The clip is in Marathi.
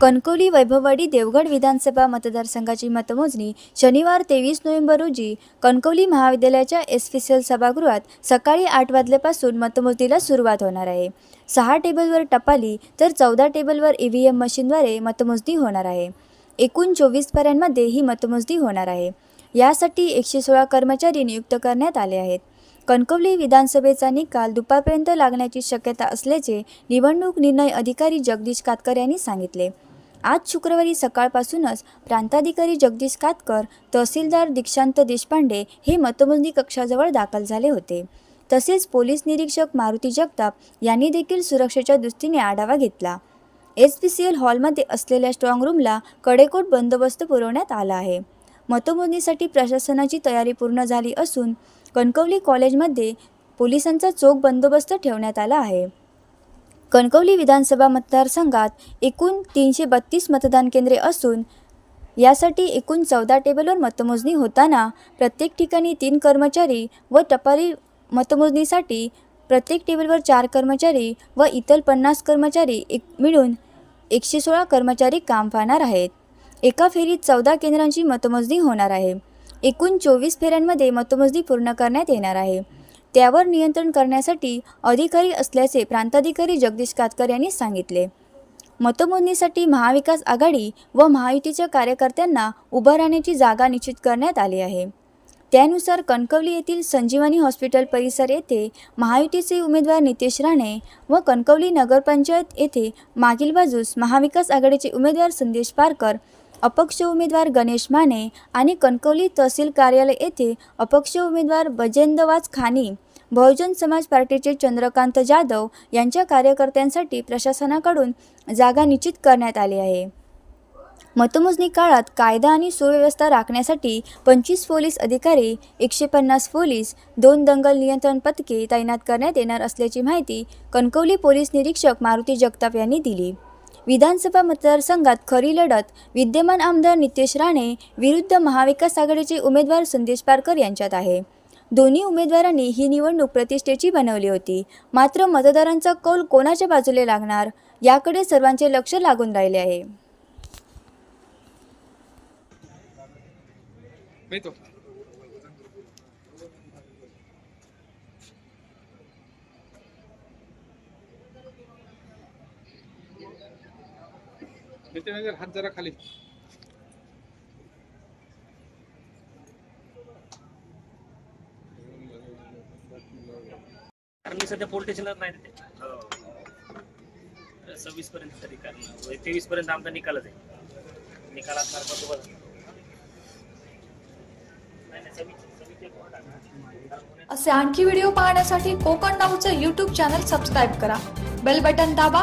कणकवली वैभववाडी देवगड विधानसभा मतदारसंघाची मतमोजणी शनिवार तेवीस नोव्हेंबर रोजी कणकवली महाविद्यालयाच्या एस पी सी एल सभागृहात सकाळी आठ वाजल्यापासून मतमोजणीला सुरुवात होणार आहे. सहा टेबलवर टपाली तर चौदा टेबलवर ई व्ही एम मशीनद्वारे मतमोजणी होणार आहे. एकूण चोवीस पर्यांमध्ये ही मतमोजणी होणार आहे. यासाठी एकशे सोळा कर्मचारी नियुक्त करण्यात आले आहेत. कणकवली विधानसभेचा निकाल दुपारपर्यंत लागण्याची शक्यता असल्याचे निवडणूक निर्णय अधिकारी जगदीश कातकर यांनी सांगितले. आज शुक्रवारी सकाळपासूनच प्रांताधिकारी जगदीश कातकर तहसीलदार दीक्षांत देशपांडे हे मतमोजणी कक्षाजवळ दाखल झाले होते. तसेच पोलीस निरीक्षक मारुती जगताप यांनी देखील सुरक्षेच्या दृष्टीने आढावा घेतला. एस पी सी एल हॉलमध्ये असलेल्या स्ट्रॉंग रूमला कडेकोट बंदोबस्त पुरवण्यात आला आहे. मतमोजणीसाठी प्रशासनाची तयारी पूर्ण झाली असून कणकवली कॉलेजमध्ये पोलिसांचा चोख बंदोबस्त ठेवण्यात आला आहे. कणकवली विधानसभा मतदारसंघात एकूण तीनशे बत्तीस मतदान केंद्रे असून यासाठी एकूण चौदा टेबलवर मतमोजणी होताना प्रत्येक ठिकाणी तीन कर्मचारी व टपाली मतमोजणीसाठी प्रत्येक टेबलवर चार कर्मचारी व इतर पन्नास कर्मचारी एक मिळून एकशे सोळा कर्मचारी काम पाहणार आहेत. एका फेरीत चौदा केंद्रांची मतमोजणी होणार आहे. एकूण चोवीस फेऱ्यांमध्ये मतमोजणी पूर्ण करण्यात येणार आहे. त्यावर नियंत्रण करण्यासाठी अधिकारी असल्याचे प्रांताधिकारी जगदीश कातकर यांनी सांगितले. मतमोजणीसाठी महाविकास आघाडी व महायुतीच्या कार्यकर्त्यांना उभं राहण्याची जागा निश्चित करण्यात आली आहे. त्यानुसार कणकवली येथील संजीवनी हॉस्पिटल परिसर येथे महायुतीचे उमेदवार नितेश राणे व कणकवली नगरपंचायत येथे मागील बाजूस महाविकास आघाडीचे उमेदवार संदेश पारकर अपक्ष उमेदवार गणेश माने आणि कणकवली तहसील कार्यालय येथे अपक्ष उमेदवार बजेंदवाज खानी बहुजन समाज पार्टीचे चंद्रकांत जाधव यांच्या कार्यकर्त्यांसाठी प्रशासनाकडून जागा निश्चित करण्यात आली आहे. मतमोजणी काळात कायदा आणि सुव्यवस्था राखण्यासाठी पंचवीस पोलीस अधिकारी एकशे पन्नास पोलीस दोन दंगल नियंत्रण पथके तैनात करण्यात येणार असल्याची माहिती कणकवली पोलीस निरीक्षक मारुती जगताप यांनी दिली. विधानसभा मतदारसंघात खरी लढत विद्यमान आमदार नितेश राणे विरुद्ध महाविकास आघाडीचे उमेदवार संदेश पारकर यांच्यात आहे. दोन्ही उमेदवारांनी ही निवडणूक प्रतिष्ठेची बनवली होती. मात्र मतदारांचा कौल कोणाच्या बाजूला लागणार याकडे सर्वांचे लक्ष लागून राहिले आहे. हात जरा खाली. कारण मी सध्या पोलीस स्टेशनला नाही तिथे. सव्वीस पर्यंत तरी कारण तेवीस पर्यंत आमचा निकालच आहे. निकाल असणार टाका असे आणखी व्हिडिओ पाहण्यासाठी कोकण नाऊचं यूट्यूब चॅनल सबस्क्राईब करा. बेल बटन दाबा.